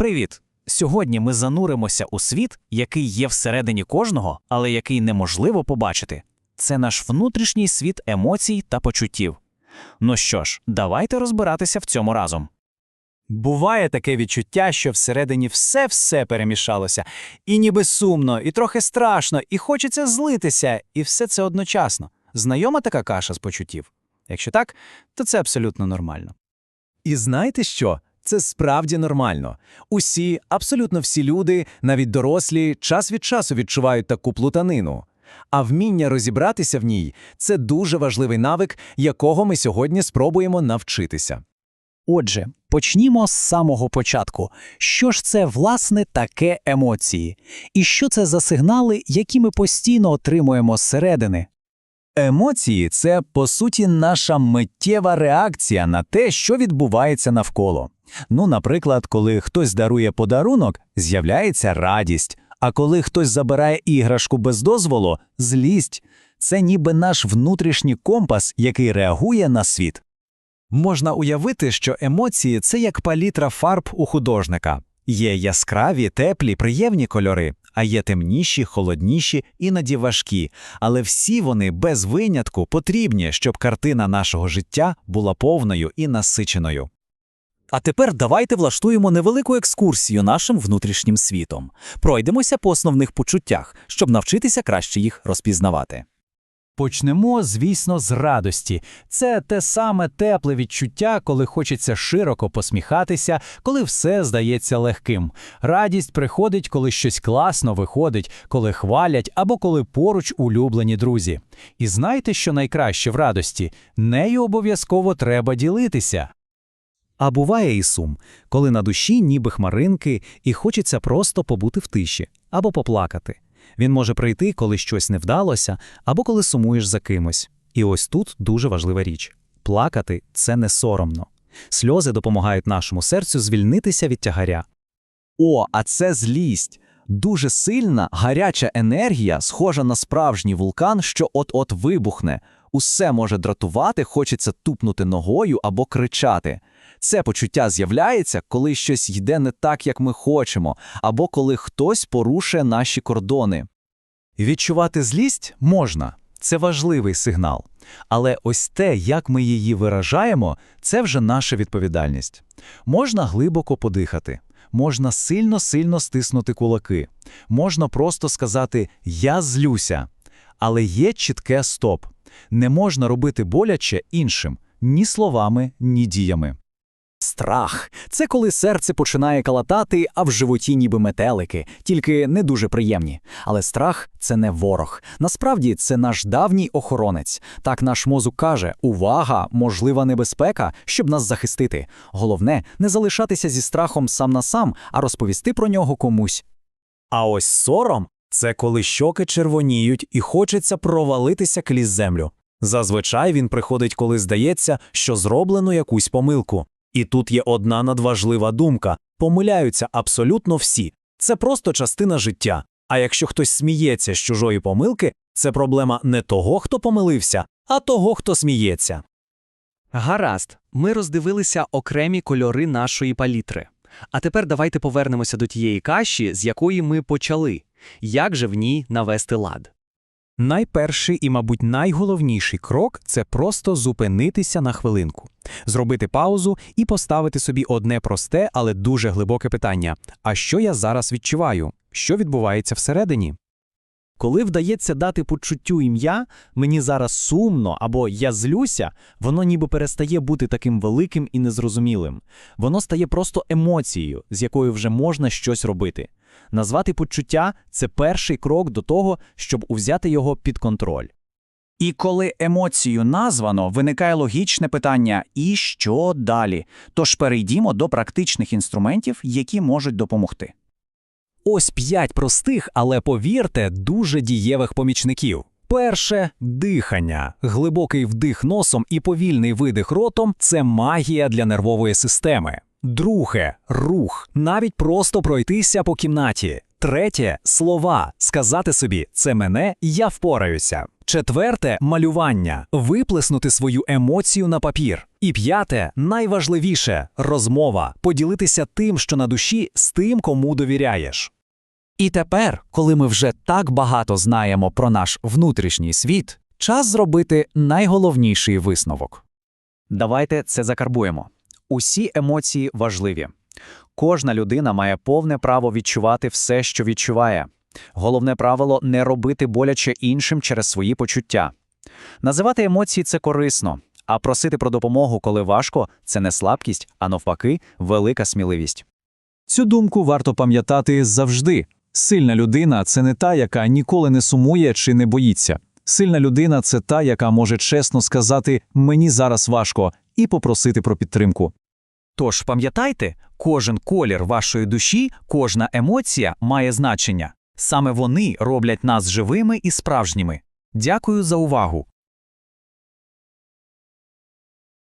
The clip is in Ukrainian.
Привіт! Сьогодні ми зануримося у світ, який є всередині кожного, але який неможливо побачити. Це наш внутрішній світ емоцій та почуттів. Ну що ж, давайте розбиратися в цьому разом. Буває таке відчуття, що всередині все-все перемішалося, і ніби сумно, і трохи страшно, і хочеться злитися, і все це одночасно. Знайома така каша з почуттів? Якщо так, то це абсолютно нормально. І знаєте що? Це справді нормально. Усі, абсолютно всі люди, навіть дорослі, час від часу відчувають таку плутанину. А вміння розібратися в ній це дуже важливий навик, якого ми сьогодні спробуємо навчитися. Отже, почнімо з самого початку. Що ж це, власне, таке емоції? І що це за сигнали, які ми постійно отримуємо зсередини? Емоції це, по суті, наша миттєва реакція на те, що відбувається навколо. Ну, наприклад, коли хтось дарує подарунок, з'являється радість, а коли хтось забирає іграшку без дозволу злість. Це ніби наш внутрішній компас, який реагує на світ. Можна уявити, що емоції це як палітра фарб у художника. Є яскраві, теплі, приємні кольори, а є темніші, холодніші, іноді важкі, але всі вони без винятку потрібні, щоб картина нашого життя була повною і насиченою. А тепер давайте влаштуємо невелику екскурсію нашим внутрішнім світом. Пройдемося по основних почуттях, щоб навчитися краще їх розпізнавати. Почнемо, звісно, з радості. Це те саме тепле відчуття, коли хочеться широко посміхатися, коли все здається легким. Радість приходить, коли щось класно виходить, коли хвалять або коли поруч улюблені друзі. І знаєте, що найкраще в радості? Нею обов'язково треба ділитися. А буває і сум, коли на душі ніби хмаринки, і хочеться просто побути в тиші або поплакати. Він може прийти, коли щось не вдалося, або коли сумуєш за кимось. І ось тут дуже важлива річ: плакати це не соромно. Сльози допомагають нашому серцю звільнитися від тягаря. О, а це злість. Дуже сильна, гаряча енергія, схожа на справжній вулкан, що от-от вибухне. Усе може дратувати, хочеться тупнути ногою або кричати. Це почуття з'являється, коли щось йде не так, як ми хочемо, або коли хтось порушує наші кордони. Відчувати злість можна, це важливий сигнал. Але ось те, як ми її виражаємо, це вже наша відповідальність. Можна глибоко подихати, можна сильно-сильно стиснути кулаки, можна просто сказати Я злюся. Але є чітке стоп. Не можна робити боляче іншим ні словами, ні діями. Страх це коли серце починає калатати, а в животі ніби метелики, тільки не дуже приємні. Але страх це не ворог. Насправді це наш давній охоронець. Так наш мозок каже: увага, можлива небезпека, щоб нас захистити. Головне не залишатися зі страхом сам на сам, а розповісти про нього комусь. А ось сором це коли щоки червоніють і хочеться провалитися крізь землю. Зазвичай він приходить, коли здається, що зроблено якусь помилку. І тут є одна надважлива думка: помиляються абсолютно всі. Це просто частина життя. А якщо хтось сміється з чужої помилки, це проблема не того, хто помилився, а того, хто сміється. Гаразд, ми роздивилися окремі кольори нашої палітри. А тепер давайте повернемося до тієї каші, з якої ми почали. Як же в ній навести лад? Найперший і, мабуть, найголовніший крок це просто зупинитися на хвилинку, зробити паузу і поставити собі одне просте, але дуже глибоке питання: а що я зараз відчуваю? Що відбувається всередині? Коли вдається дати почуттю ім'я, мені зараз сумно або я злюся, воно ніби перестає бути таким великим і незрозумілим. Воно стає просто емоцією, з якою вже можна щось робити. Назвати почуття це перший крок до того, щоб узяти його під контроль. І коли емоцію названо, виникає логічне питання: і що далі? Тож перейдімо до практичних інструментів, які можуть допомогти. Ось п'ять простих, але повірте, дуже дієвих помічників. Перше дихання. Глибокий вдих носом і повільний видих ротом це магія для нервової системи. Друге рух, навіть просто пройтися по кімнаті. Третє слова сказати собі це мене, я впораюся. Четверте малювання виплеснути свою емоцію на папір. І п'яте найважливіше розмова поділитися тим, що на душі, з тим, кому довіряєш. І тепер, коли ми вже так багато знаємо про наш внутрішній світ, час зробити найголовніший висновок. Давайте це закарбуємо. Усі емоції важливі. Кожна людина має повне право відчувати все, що відчуває. Головне правило не робити боляче іншим через свої почуття. Називати емоції це корисно, а просити про допомогу, коли важко, це не слабкість, а навпаки, велика сміливість. Цю думку варто пам'ятати завжди. Сильна людина це не та, яка ніколи не сумує чи не боїться. Сильна людина це та, яка може чесно сказати мені зараз важко і попросити про підтримку. Тож пам'ятайте, кожен колір вашої душі, кожна емоція має значення. Саме вони роблять нас живими і справжніми. Дякую за увагу.